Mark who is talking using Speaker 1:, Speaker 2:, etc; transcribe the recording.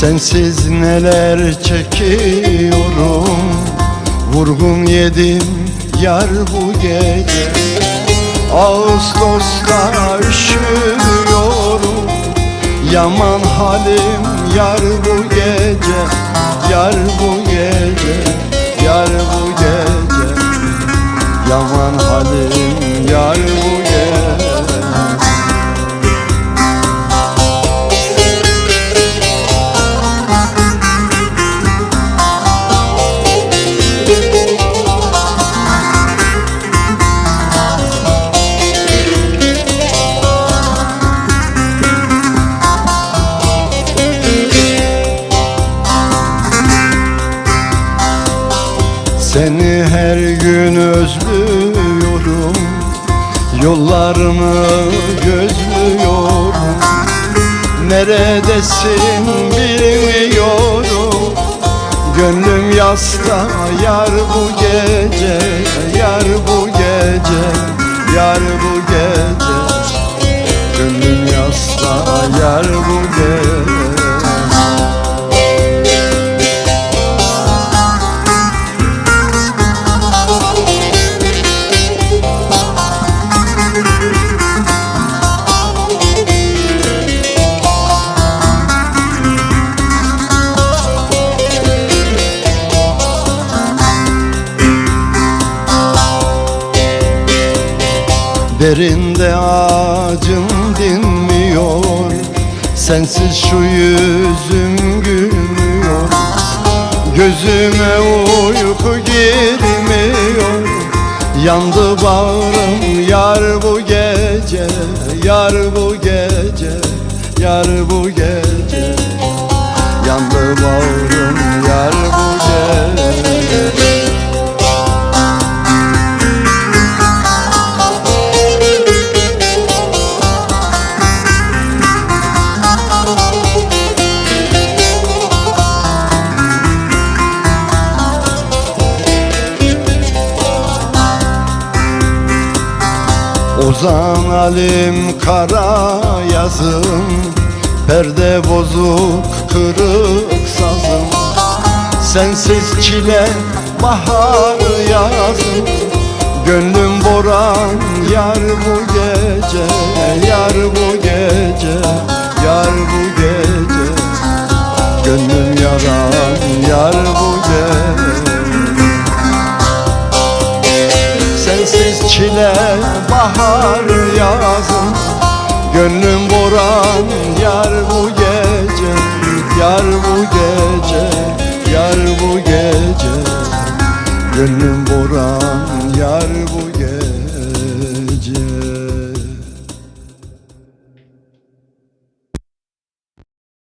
Speaker 1: Sensiz neler çekiyorum? Vurgun yedim yar bu gece. Ağustos'ta üşüyorum Yaman halim yar bu gece. Yar bu gece Yar bu gece. Yaman halim Seni her gün özlüyorum. Yollarını gözlüyorum. Neredesin bilmiyorum. Gönlüm yasta yar bu gece Yar bu gece Yar bu gece. Gönlüm yasta yar bu gece Derinde acım dinmiyor. Sensiz şu yüzüm gülmüyor. Gözüme uyku girmiyor. Yandı bağrım yar bu gece Yar bu gece Yar bu gece Ozan Alim kara yazım Perde bozuk kırık sazım. Sensiz çile bahar yazım Gönlüm boran yar bu gece bahar yazım Gönlüm boran yar bu gece. Yar bu gece Yar bu gece. Gönlüm boran